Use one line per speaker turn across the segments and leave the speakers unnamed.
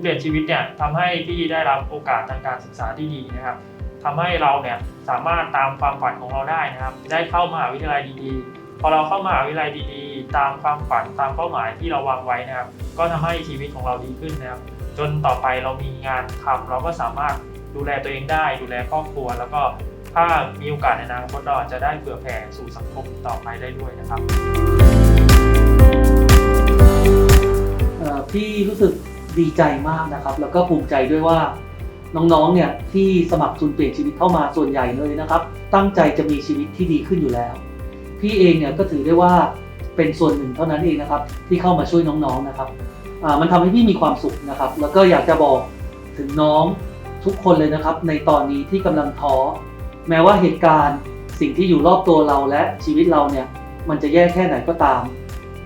เปลี่ยนชีวิตเนี่ยทำให้พี่ได้รับโอกาสทางการศึกษาที่ดีนะครับทำให้เราเนี่ยสามารถตามความฝันของเราได้นะครับ ได้เข้ามหาวิทยาลัยดีๆ พอเราเข้ามหาวิทยาลัยดีๆ ตามความฝันตามเป้าหมายที่เราวางไว้นะครับ ก็ทำให้ชีวิตของเราดีขึ้นนะครับ จนต่อไปเรามีงานทำเราก็สามารถดูแลตัวเองได้ ดูแลครอบครัว แล้วก็ถ้ามีโอกาสในอนาคตเราจะได้เผื่อแผ่สู่สังคมต่อไปได้ด้วยนะครับ
พี่รู้สึก ดีใจมากนะครับ แล้วก็ภูมิใจด้วยว่าน้องๆ เนี่ยที่สมัครทุนเปลี่ยนชีวิตเข้ามาส่วนใหญ่เลยนะครับ ตั้งใจจะมีชีวิตที่ดีขึ้นอยู่แล้ว พี่เองเนี่ยก็ถือได้ว่าเป็นส่วนหนึ่งเท่านั้นเองนะครับ ที่เข้ามาช่วยน้องๆนะครับมันทำให้พี่มีความสุขนะครับ แล้วก็อยากจะบอกถึงน้องทุกคนเลยนะครับ ในตอนนี้ที่กำลังท้อแม้ว่าเหตุการณ์สิ่งที่อยู่รอบตัวเราและชีวิตเราเนี่ยมันจะแย่แค่ไหนก็ตาม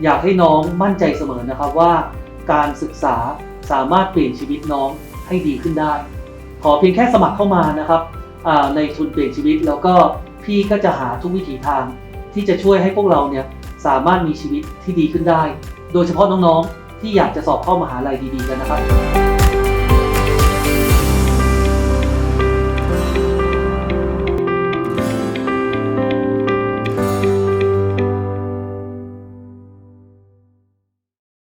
อยากให้น้องมั่นใจเสมอนะครับว่าการศึกษา สามารถเปลี่ยนชีวิตน้องให้ดีขึ้นได้ ขอเพียงแค่สมัครเข้ามานะครับในทุนเปลี่ยนชีวิต แล้วก็พี่ก็จะหาทุกวิถีทาง ที่จะช่วยให้พวกเราเนี่ยสามารถมีชีวิตที่ดีขึ้นได้ โดยเฉพาะน้องๆ ที่อยากจะสอบเข้ามหาลัยดีๆกันนะครับ